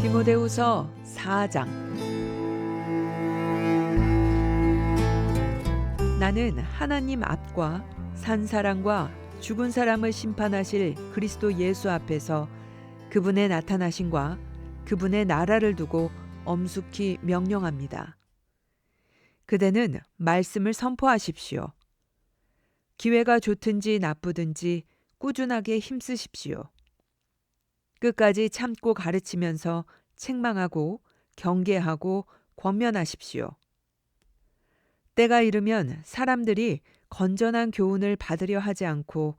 디모데후서 4장 나는 하나님 앞과 산 사람과 죽은 사람을 심판하실 그리스도 예수 앞에서 그분의 나타나심과 그분의 나라를 두고 엄숙히 명령합니다. 그대는 말씀을 선포하십시오. 기회가 좋든지 나쁘든지 꾸준하게 힘쓰십시오. 끝까지 참고 가르치면서 책망하고 경계하고 권면하십시오. 때가 이르면 사람들이 건전한 교훈을 받으려 하지 않고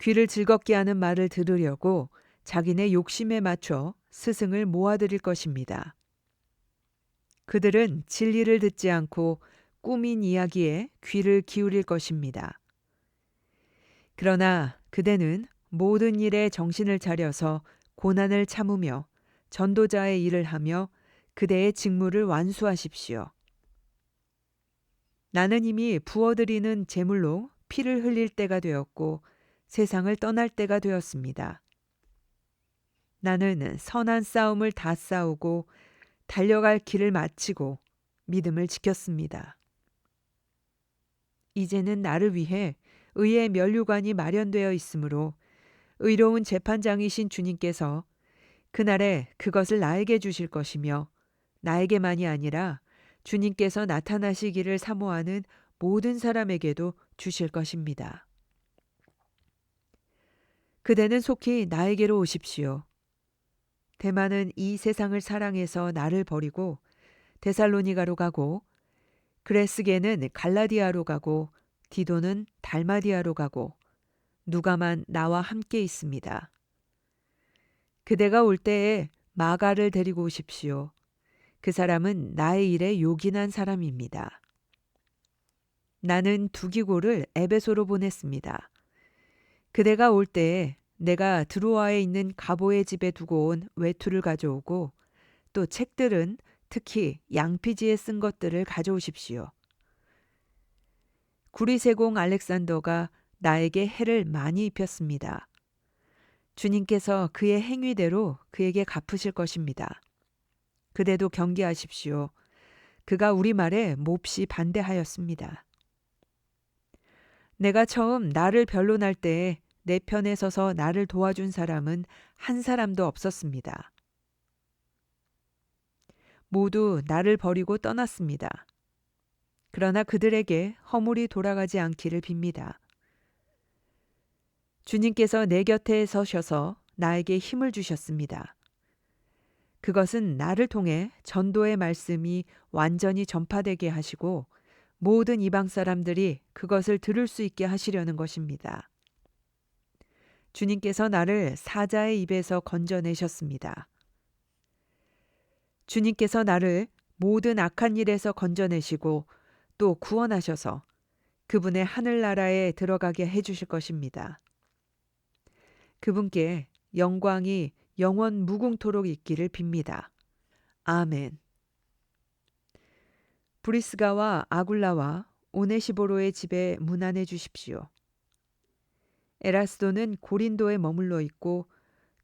귀를 즐겁게 하는 말을 들으려고 자기네 욕심에 맞춰 스승을 모아들일 것입니다. 그들은 진리를 듣지 않고 꾸민 이야기에 귀를 기울일 것입니다. 그러나 그대는 모든 일에 정신을 차려서 고난을 참으며 전도자의 일을 하며 그대의 직무를 완수하십시오. 나는 이미 부어드리는 제물로 피를 흘릴 때가 되었고 세상을 떠날 때가 되었습니다. 나는 선한 싸움을 다 싸우고 달려갈 길을 마치고 믿음을 지켰습니다. 이제는 나를 위해 의의 면류관이 마련되어 있으므로 의로운 재판장이신 주님께서 그날에 그것을 나에게 주실 것이며 나에게만이 아니라 주님께서 나타나시기를 사모하는 모든 사람에게도 주실 것입니다. 그대는 속히 나에게로 오십시오. 대만은 이 세상을 사랑해서 나를 버리고 데살로니가로 가고 그레스게는 갈라디아로 가고 디도는 달마디아로 가고 누가만 나와 함께 있습니다. 그대가 올 때에 마가를 데리고 오십시오. 그 사람은 나의 일에 요긴한 사람입니다. 나는 두기고를 에베소로 보냈습니다. 그대가 올 때에 내가 드로아에 있는 가보의 집에 두고 온 외투를 가져오고 또 책들은 특히 양피지에 쓴 것들을 가져오십시오. 구리세공 알렉산더가 나에게 해를 많이 입혔습니다. 주님께서 그의 행위대로 그에게 갚으실 것입니다. 그대도 경계하십시오. 그가 우리 말에 몹시 반대하였습니다. 내가 처음 나를 변론할 때에 내 편에 서서 나를 도와준 사람은 한 사람도 없었습니다. 모두 나를 버리고 떠났습니다. 그러나 그들에게 허물이 돌아가지 않기를 빕니다. 주님께서 내 곁에 서셔서 나에게 힘을 주셨습니다. 그것은 나를 통해 전도의 말씀이 완전히 전파되게 하시고 모든 이방 사람들이 그것을 들을 수 있게 하시려는 것입니다. 주님께서 나를 사자의 입에서 건져내셨습니다. 주님께서 나를 모든 악한 일에서 건져내시고 또 구원하셔서 그분의 하늘나라에 들어가게 해주실 것입니다. 그분께 영광이 영원 무궁토록 있기를 빕니다. 아멘. 브리스가와 아굴라와 오네시보로의 집에 문안해 주십시오. 에라스도는 고린도에 머물러 있고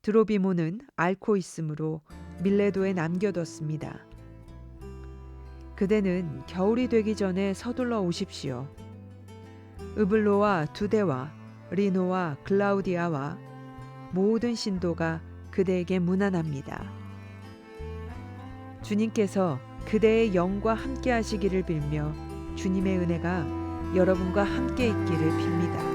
드로비모는 앓고 있으므로 밀레도에 남겨뒀습니다. 그대는 겨울이 되기 전에 서둘러 오십시오. 으블로와 두데와 리노와 글라우디아와 모든 신도가 그대에게 문안합니다. 주님께서 그대의 영과 함께 하시기를 빌며 주님의 은혜가 여러분과 함께 있기를 빕니다.